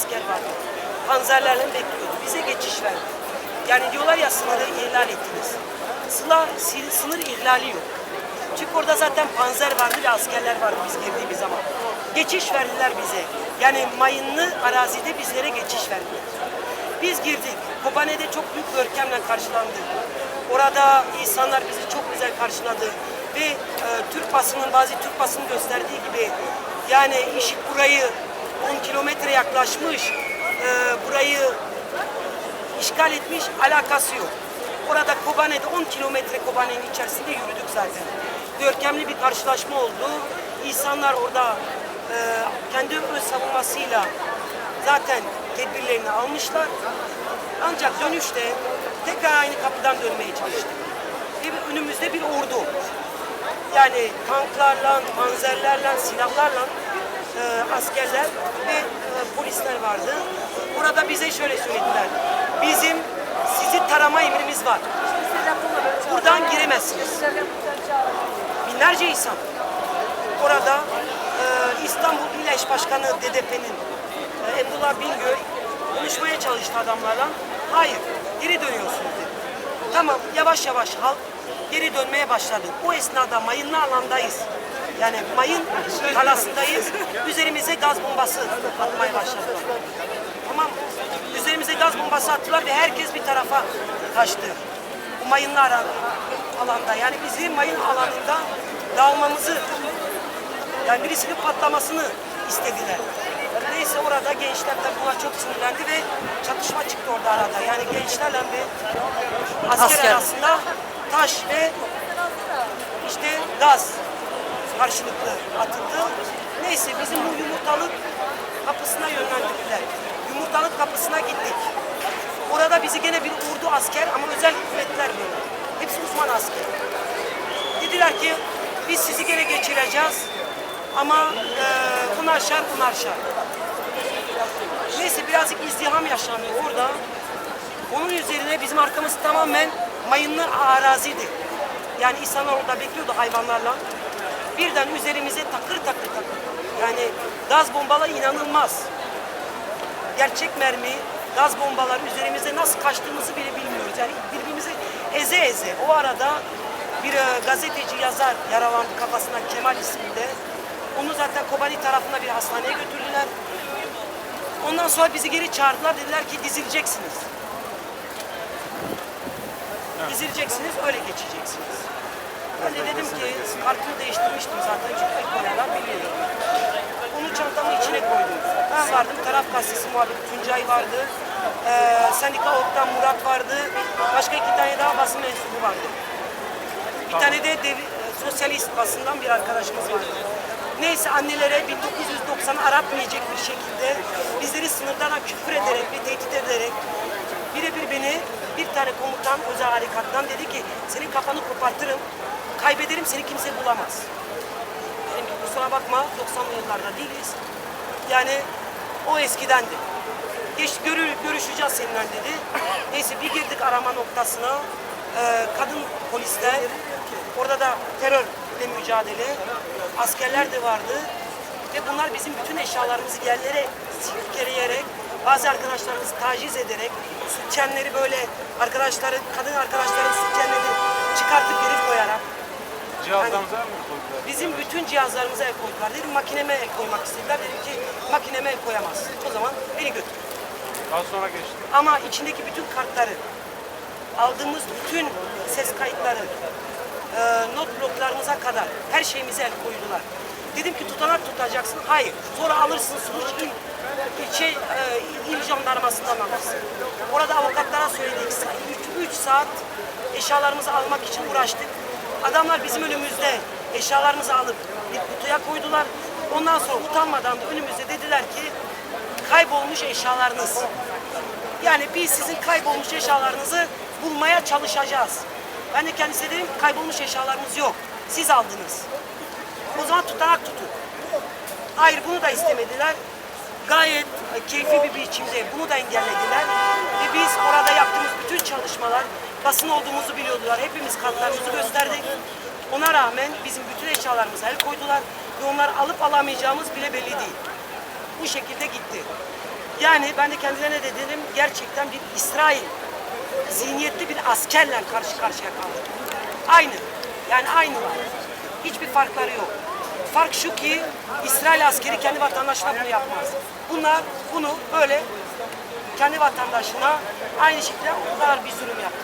asker vardı. Panzerlerle bekliyordu. Bize geçiş verdi. Yani diyorlar ya sınırı ihlal ettiniz. Sıla, sınır ihlali yok. Çünkü orada zaten panzer vardı ve askerler vardı biz girdiğimiz zaman. Geçiş verdiler bize. Yani mayınlı arazide bizlere geçiş verdiler. Biz girdik. Kobane'de çok büyük görkemle karşılandık. Orada insanlar bizi çok güzel karşıladı. Ve e, Türk basının, bazı Türk basının gösterdiği gibi yani işit burayı 10 kilometre yaklaşmış, e, burayı işgal etmiş alakası yok. Orada Kobane'de 10 kilometre Kobane'nin içerisinde yürüdük zaten. Görkemli bir karşılaşma oldu. İnsanlar orada e, kendi öz savunmasıyla zaten tedbirlerini almışlar. Ancak dönüşte tekrar aynı kapıdan dönmeye çalıştık. Ve önümüzde bir ordu. Yani tanklarla, panzerlerle, silahlarla e, askerler ve e, polisler vardı. Burada bize şöyle söylediler. Bizim sizi tarama emrimiz var. Buradan giremezsiniz. Binlerce insan. Orada e, İstanbul İl Eş Başkanı DDP'nin e, Emrullah Bingöl konuşmaya çalıştı adamlarla. Hayır, geri dönüyorsunuz dedi. Tamam, yavaş yavaş halk geri dönmeye başladı. O esnada mayınlı alandayız. Yani mayın kalasındayız. Üzerimize gaz bombası atmaya başladılar. Tamam mı? Üzerimize gaz bombası attılar ve herkes bir tarafa kaçtı. Bu mayınlı alanda. Yani bizim mayın alanında dağılmamızı yani birisinin patlamasını istediler. Neyse orada gençler tabii buna çok sinirlendi ve çatışma çıktı orada arada. Yani gençlerle ve asker, Asker. arasında taş ve işte gaz karşılıklı atıldı. Neyse bizim bu yumurtalık kapısına yönlendirdiler. Yumurtalık kapısına gittik. Orada bizi gene bir ordu asker ama özel kuvvetler böyle. Hepsi uzman asker. Dediler ki biz sizi gene geçireceğiz ama e, onar şer onar şer. Neyse birazcık izdiham yaşandı orada. Onun üzerine bizim arkamız tamamen mayınlı araziydi. Yani insanlar orada bekliyordu hayvanlarla. Birden üzerimize takır takır takır. Yani gaz bombalar inanılmaz. Gerçek mermi, gaz bombalar üzerimize nasıl kaçtığımızı bile bilmiyoruz. Yani birbirimizi eze eze. O arada bir e, gazeteci yazar yaralandı kafasına Kemal isminde. Onu zaten Kobani tarafına bir hastaneye götürdüler. Ondan sonra bizi geri çağırdılar. Dediler ki dizileceksiniz. Dizileceksiniz, öyle geçeceksiniz. Ben de dedim ki kartımı değiştirmiştim zaten çünkü ilk oynalar biliyorum. Onu çantamın içine koydum. Ben vardım, taraf gazetesi muhabiri Tuncay vardı. Ee, Sendika Ok'tan Murat vardı. Başka iki tane daha basın mensubu vardı. Bir tane de dev- e, sosyalist basından bir arkadaşımız vardı. Neyse annelere 1990 aratmayacak bir şekilde bizleri sınırdan küfür ederek ve tehdit ederek birebir beni bir tane komutan özel harekattan dedi ki senin kafanı kopartırım, kaybederim seni kimse bulamaz. Dedim ki kusura bakma 90'lı yıllarda değiliz. Yani o eskidendi. Geç görür, görüşeceğiz seninle dedi. Neyse bir girdik arama noktasına. Ee, kadın polisler, orada da terörle mücadele, askerler de vardı. Ve bunlar bizim bütün eşyalarımızı yerlere silkeleyerek, bazı arkadaşlarımızı taciz ederek, sütyenleri böyle arkadaşları, kadın arkadaşların sütyenleri çıkartıp geri koyarak, Cihazlarımıza mı koydular? Bizim bütün cihazlarımıza el koydular. Dedim makineme el koymak istediler. Dedim ki makineme el koyamazsın. O zaman beni götür. Daha sonra geçti. Ama içindeki bütün kartları, aldığımız bütün ses kayıtları, e, not bloklarımıza kadar her şeyimize el koydular. Dedim ki tutanak tutacaksın. Hayır. Sonra alırsın suç il, ilçe, e, il jandarmasından alırsın. Orada avukatlara söyledik. 3 saat eşyalarımızı almak için uğraştık. Adamlar bizim önümüzde eşyalarımızı alıp bir kutuya koydular. Ondan sonra utanmadan da önümüzde dediler ki kaybolmuş eşyalarınız. Yani biz sizin kaybolmuş eşyalarınızı bulmaya çalışacağız. Ben de kendisine dedim kaybolmuş eşyalarımız yok. Siz aldınız. O zaman tutanak tutun. Hayır bunu da istemediler. Gayet e, keyfi bir biçimde bunu da engellediler. Ve biz orada yaptığımız bütün çalışmalar basın olduğumuzu biliyordular. Hepimiz kartlarımızı gösterdik. Ona rağmen bizim bütün eşyalarımıza el koydular. Ve onlar alıp alamayacağımız bile belli değil. Bu şekilde gitti. Yani ben de kendilerine de dedim gerçekten bir İsrail zihniyetli bir askerle karşı karşıya kaldık. Aynı. Yani aynılar. Hiçbir farkları yok. Fark şu ki İsrail askeri kendi vatandaşına bunu yapmaz. Bunlar bunu böyle kendi vatandaşına aynı şekilde o kadar bir zulüm yaptılar.